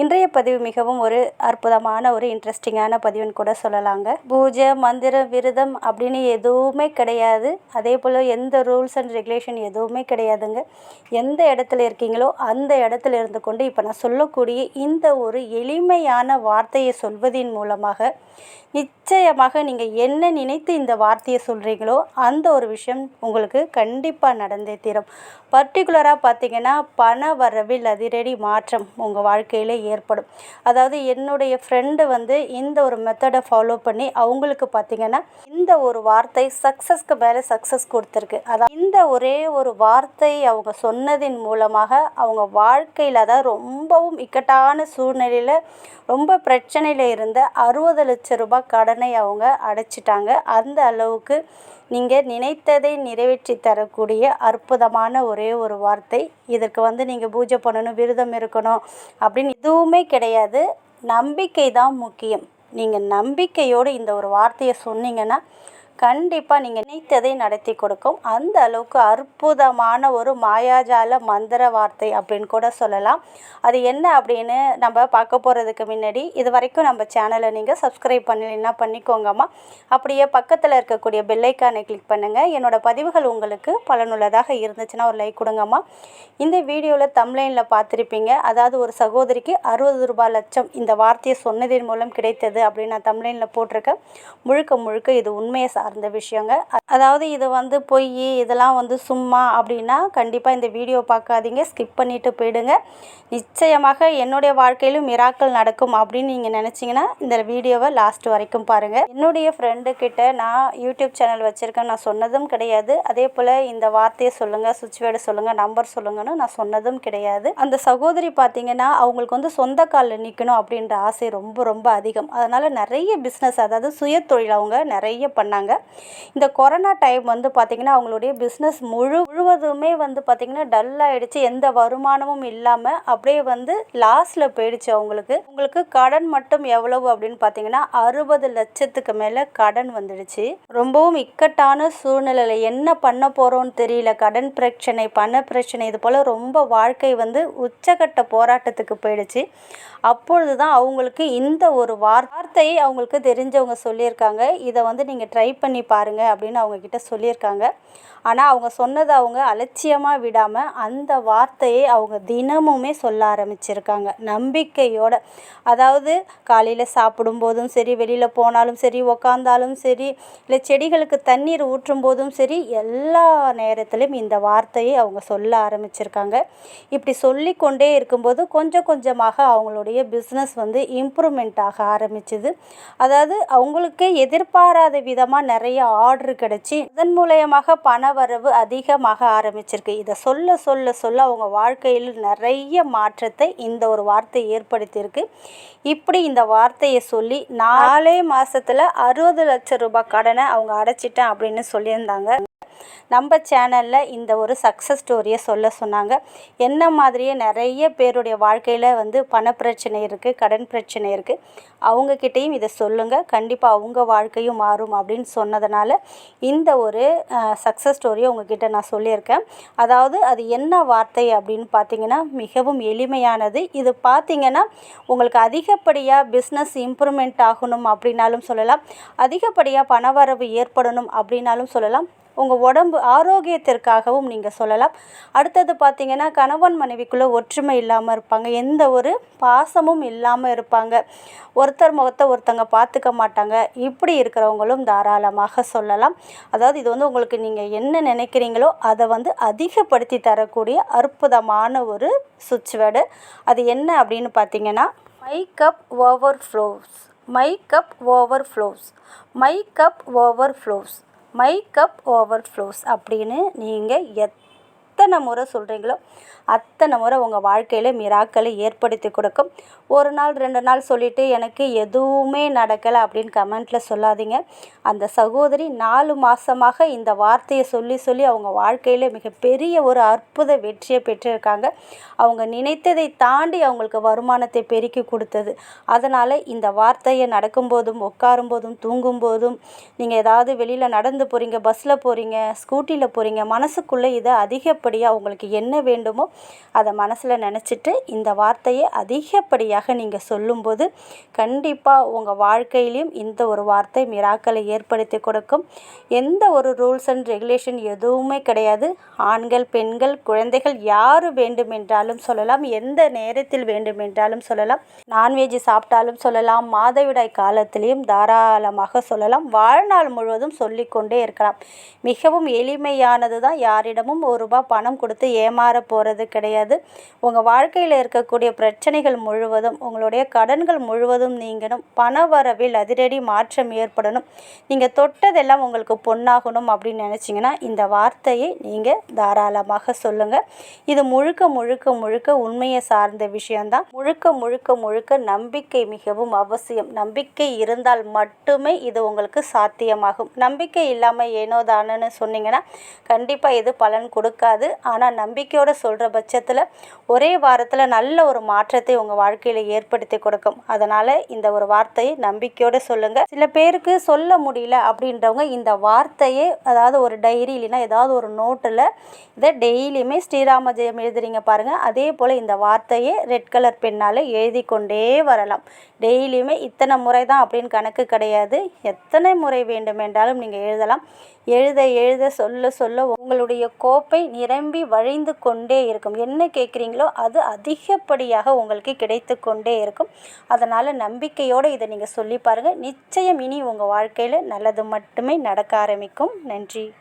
இன்றைய பதிவு மிகவும் ஒரு அற்புதமான ஒரு இன்ட்ரெஸ்டிங்கான பதிவுன்னு கூட சொல்லலாங்க. பூஜை மந்திரம் விரதம் அப்படின்னு எதுவுமே கிடையாது. அதே போல் எந்த ரூல்ஸ் அண்ட் ரெகுலேஷன் எதுவுமே கிடையாதுங்க. எந்த இடத்துல இருக்கீங்களோ அந்த இடத்துல இருந்து கொண்டு இப்போ நான் சொல்லக்கூடிய இந்த ஒரு எளிமையான வார்த்தையை சொல்வதின் மூலமாக நிச்சயமாக நீங்கள் என்ன நினைத்து இந்த வார்த்தையை சொல்கிறீங்களோ அந்த ஒரு விஷயம் உங்களுக்கு கண்டிப்பாக நடந்தே தீரும். பர்டிகுலராக பார்த்தீங்கன்னா பண வரவில் அதிரடி மாற்றம் உங்கள் வாழ்க்கையில் ஏற்படும். அதாவது என்னுடைய ஃப்ரெண்டு வந்து இந்த ஒரு மெத்தடை ஃபாலோ பண்ணி அவங்களுக்கு பார்த்தீங்கன்னா இந்த ஒரு வார்த்தை சக்ஸஸ்க்கு மேலே சக்ஸஸ் கொடுத்துருக்கு. அதான் இந்த ஒரே ஒரு வார்த்தை அவங்க சொன்னதின் மூலமாக அவங்க வாழ்க்கையில் அதாவது ரொம்பவும் இக்கட்டான சூழ்நிலையில் ரொம்ப பிரச்சனையில் இருந்த அறுபது லட்ச ரூபாய் கடனை அவங்க அடைச்சிட்டாங்க. அந்த அளவுக்கு நீங்கள் நினைத்ததை நிறைவேற்றி தரக்கூடிய அற்புதமான ஒரே ஒரு வார்த்தை. இதற்கு வந்து நீங்கள் பூஜை பண்ணணும் விரதம் இருக்கணும் அப்படின்னு எதுவுமே கிடையாது. நம்பிக்கை தான் முக்கியம். நீங்கள் நம்பிக்கையோடு இந்த ஒரு வார்த்தையை சொன்னீங்கன்னா கண்டிப்பாக நீங்கள் நினைத்ததை நடத்தி கொடுக்கும். அந்த அளவுக்கு அற்புதமான ஒரு மாயாஜால மந்திர வார்த்தை அப்படின்னு கூட சொல்லலாம். அது என்ன அப்படின்னு நம்ம பார்க்க போகிறதுக்கு முன்னாடி இது வரைக்கும் நம்ம சேனலை நீங்கள் சப்ஸ்கிரைப் பண்ணலைன்னா பண்ணிக்கோங்கம்மா. அப்படியே பக்கத்தில் இருக்கக்கூடிய பெல்லைக்கானை கிளிக் பண்ணுங்கள் என்னோடய பதிவுகள் உங்களுக்கு பலனுள்ளதாக இருந்துச்சுன்னா ஒரு லைக் கொடுங்கம்மா. இந்த வீடியோவில் தம்லைனில் பார்த்துருப்பீங்க. அதாவது ஒரு சகோதரிக்கு அறுபது ரூபாய் லட்சம் இந்த வார்த்தையை சொன்னதின் மூலம் கிடைத்தது அப்படின்னு நான் தம்லைனில் போட்டிருக்கேன். முழுக்க முழுக்க இது உண்மையை சார்ந்த விஷயங்க. அதாவது இது வந்து பொய் இதெல்லாம் வந்து சும்மா அப்படின்னா கண்டிப்பாக இந்த வீடியோ பார்க்காதீங்க. ஸ்கிப் பண்ணிவிட்டு போயிடுங்க. நிச்சயமாக என்னுடைய வாழ்க்கையிலும் மிராக்கள் நடக்கும் அப்படின்னு நீங்கள் நினச்சிங்கன்னா இந்த வீடியோவை லாஸ்ட் வரைக்கும் பாருங்கள் என்னுடைய ஃப்ரெண்டு கிட்ட நான் யூடியூப் சேனல் வச்சுருக்கேன் நான் சொன்னதும் கிடையாது. அதே போல் இந்த வார்த்தையை சொல்லுங்கள் சுவிட்ச் வேர்டு சொல்லுங்கள் நம்பர் சொல்லுங்கன்னு நான் சொன்னதும் கிடையாது. அந்த சகோதரி பார்த்தீங்கன்னா அவங்களுக்கு வந்து சொந்த காலில் நிற்கணும் அப்படின்ற ஆசை ரொம்ப ரொம்ப அதிகம். அதனால் நிறைய பிஸ்னஸ் அதாவது சுய தொழில் அவங்க நிறைய பண்ணாங்க. இந்த கொரோனா டைம் வந்து பார்த்திங்கன்னா அவங்களுடைய பிஸ்னஸ் முழு முழுவதுமே வந்து பார்த்திங்கன்னா டல் ஆகிடுச்சு எந்த வருமானமும் இல்லாமல் அப்படியே வந்து லாஸில் போயிடுச்சு அவங்களுக்கு. உங்களுக்கு கடன் மட்டும் எவ்வளவு அப்படின்னு பார்த்தீங்கன்னா அறுபது லட்சத்துக்கு மேலே கடன் வந்துடுச்சு. ரொம்பவும் இக்கட்டான சூழ்நிலையில் என்ன பண்ண போகிறோம்னு தெரியல. கடன் பிரச்சனை பண பிரச்சனை இது போல் ரொம்ப வாழ்க்கை வந்து உச்சகட்ட போராட்டத்துக்கு போயிடுச்சு. அப்பொழுது தான் அவங்களுக்கு இந்த ஒரு வார்த்தையை அவங்களுக்கு தெரிஞ்சவங்க சொல்லியிருக்காங்க. இதை வந்து நீங்கள் ட்ரை பண்ணி பாருங்கள் அப்படின்னு அவங்கக்கிட்ட சொல்லியிருக்காங்க. ஆனால் அவங்க சொன்னதை அவங்க அலட்சியமாக விடாமல் அந்த வார்த்தையை அவங்க தினமுமே சொல்ல ஆரம்பிச்சிருக்காங்க. நம்பிக்கையோட அதாவது காலையில் சாப்பிடும்போதும் சரி வெளியில் போனாலும் சரி உக்காந்தாலும் சரி இல்லை செடிகளுக்கு தண்ணீர் ஊற்றும் போதும் சரி எல்லா நேரத்திலும் இந்த வார்த்தையை அவங்க சொல்ல ஆரம்பிச்சிருக்காங்க. இப்படி சொல்லி கொண்டே இருக்கும்போது கொஞ்சம் கொஞ்சமாக அவங்களுடைய பிஸ்னஸ் வந்து இம்ப்ரூவ்மெண்ட் ஆக ஆரம்பிச்சுது. அதாவது அவங்களுக்கே எதிர்பாராத விதமாக நிறைய ஆர்டர் கிடச்சி இதன் மூலயமாக பண வரவு அதிகமாக ஆரம்பிச்சிருக்கு. இதை சொல்ல சொல்ல சொல்ல அவங்க வாழ்க்கையில் நிறைய மாற்றத்தை இந்த ஒரு வார்த்தை ஏற்படுத்தியிருக்கு. இப்படி இந்த வார்த்தையை சொல்லி நாலே மாதத்தில் அறுபது லட்சம் ரூபாய் கடனை அவங்க அடைச்சிட்டேன் அப்படின்னு சொல்லியிருந்தாங்க. நம்ம சேனலில் இந்த ஒரு சக்ஸஸ் ஸ்டோரியை சொல்ல சொன்னாங்க. என்ன மாதிரியே நிறைய பேருடைய வாழ்க்கையில் வந்து பண பிரச்சனை இருக்குது கடன் பிரச்சனை இருக்குது அவங்கக்கிட்டேயும் இதை சொல்லுங்கள் கண்டிப்பாக அவங்க வாழ்க்கையும் மாறும் அப்படின்னு சொன்னதுனால இந்த ஒரு சக்ஸஸ் ஸ்டோரியை உங்ககிட்ட நான் சொல்லியிருக்கேன். அதாவது அது என்ன வார்த்தை அப்படின்னு பார்த்தீங்கன்னா மிகவும் எளிமையானது. இது பார்த்தீங்கன்னா உங்களுக்கு அதிகப்படியாக பிஸ்னஸ் இம்ப்ரூவ்மெண்ட் ஆகணும் அப்படின்னாலும் சொல்லலாம். அதிகப்படியாக பணவரவு ஏற்படணும் அப்படின்னாலும் சொல்லலாம். உங்கள் உடம்பு ஆரோக்கியத்திற்காகவும் நீங்கள் சொல்லலாம். அடுத்தது பார்த்திங்கன்னா கணவன் மனைவிக்குள்ளே ஒற்றுமை இல்லாமல் இருப்பாங்க. எந்த ஒரு பாசமும் இல்லாமல் இருப்பாங்க. ஒருத்தர் முகத்தை ஒருத்தங்க பார்த்துக்க மாட்டாங்க. இப்படி இருக்கிறவங்களும் தாராளமாக சொல்லலாம். அதாவது இது வந்து உங்களுக்கு நீங்கள் என்ன நினைக்கிறீங்களோ அதை வந்து அதிகப்படுத்தி தரக்கூடிய அற்புதமான ஒரு சுவிட்ச் வேர்டு அது என்ன அப்படின்னு பார்த்தீங்கன்னா my cup overflows my cup overflows my cup overflows my cup overflows அப்படின்னு நீங்கள் எத் எத்தனை முறை சொல்கிறீங்களோ அத்தனை முறை உங்கள் வாழ்க்கையில் மிராக்களை ஏற்படுத்தி கொடுக்கும். ஒரு நாள் ரெண்டு நாள் சொல்லிவிட்டு எனக்கு எதுவுமே நடக்கலை அப்படின்னு கமெண்ட்டில் சொல்லாதீங்க. அந்த சகோதரி நாலு மாதமாக இந்த வார்த்தையை சொல்லி சொல்லி அவங்க வாழ்க்கையில் மிகப்பெரிய ஒரு அற்புத வெற்றியை பெற்றிருக்காங்க. அவங்க நினைத்ததை தாண்டி அவங்களுக்கு வருமானத்தை பெருக்கி கொடுத்தது. அதனால் இந்த வார்த்தையை நடக்கும்போதும் உட்காரும்போதும் தூங்கும்போதும் நீங்கள் ஏதாவது வெளியில் நடந்து போகிறீங்க பஸ்ஸில் போகிறீங்க ஸ்கூட்டியில் போகிறீங்க மனசுக்குள்ளே இதை அதிகப்படியாக உங்களுக்கு என்ன வேண்டுமோ அதை மனசில் நினச்சிட்டு இந்த வார்த்தையை அதிகப்படியாக நீங்கள் சொல்லும்போது கண்டிப்பாக உங்கள் வாழ்க்கையிலையும் இந்த ஒரு வார்த்தை மிராக்களை ஏற்படுத்தி கொடுக்கும். எந்த ஒரு ரூல்ஸ் அண்ட் ரெகுலேஷன் எதுவுமே கிடையாது. ஆண்கள் பெண்கள் குழந்தைகள் யார் வேண்டுமென்றாலும் சொல்லலாம். எந்த நேரத்தில் வேண்டுமென்றாலும் சொல்லலாம். நான்வெஜ் சாப்பிட்டாலும் சொல்லலாம். மாதவிடாய் காலத்திலையும் தாராளமாக சொல்லலாம். வாழ்நாள் முழுவதும் சொல்லிக்கொண்டே இருக்கலாம். மிகவும் எளிமையானது தான் யாரிடமும் ஒரு ரூபாய் பணம் கொடுத்து ஏமாற போகிறது கிடையாது. உங்கள் வாழ்க்கையில் இருக்கக்கூடிய பிரச்சனைகள் முழுவதும் உங்களுடைய கடன்கள் முழுவதும் நீங்கணும். பண வரவில் அதிரடி மாற்றம் ஏற்படணும். நீங்கள் தொட்டதெல்லாம் உங்களுக்கு பொண்ணாகணும் அப்படின்னு நினச்சிங்கன்னா இந்த வார்த்தையை நீங்கள் தாராளமாக சொல்லுங்கள் இது முழுக்க முழுக்க முழுக்க உண்மையை சார்ந்த விஷயம்தான். முழுக்க முழுக்க முழுக்க நம்பிக்கை மிகவும் அவசியம். நம்பிக்கை இருந்தால் மட்டுமே இது உங்களுக்கு சாத்தியமாகும். நம்பிக்கை இல்லாமல் ஏனோ தானன்னு சொன்னீங்கன்னா கண்டிப்பாக இது பலன் கொடுக்காது. ஆனால் நம்பிக்கையோடு சொல்கிற பட்சத்தில் ஒரே வாரத்தில் நல்ல ஒரு மாற்றத்தை உங்கள் வாழ்க்கையில் ஏற்படுத்தி கொடுக்கும். அதனால் இந்த ஒரு வார்த்தையை நம்பிக்கையோடு சொல்லுங்கள் சில பேருக்கு சொல்ல முடியல அப்படின்றவங்க இந்த வார்த்தையே அதாவது ஒரு டைரி இல்லைன்னா ஏதாவது ஒரு நோட்டில் இதை டெய்லியுமே ஸ்ரீராம ஜெயம் எழுதுறீங்க பாருங்கள் அதே போல் இந்த வார்த்தையே ரெட் கலர் பெண்ணால் எழுதி கொண்டே வரலாம். டெய்லியுமே இத்தனை முறை தான் அப்படின்னு கணக்கு கிடையாது. எத்தனை முறை வேண்டுமென்றாலும் நீங்கள் எழுதலாம். எழுத எழுத சொல்ல சொல்ல உங்களுடைய கோப்பை நிரம்பி வழிந்து கொண்டே இருக்கும். என்ன கேட்குறீங்களோ அது அதிகப்படியாக உங்களுக்கு கிடைத்து கொண்டே இருக்கும். அதனால் நம்பிக்கையோடு இதை நீங்கள் சொல்லி பாருங்கள் நிச்சயம் இனி உங்கள் வாழ்க்கையில் நல்லது மட்டுமே நடக்க ஆரம்பிக்கும். நன்றி.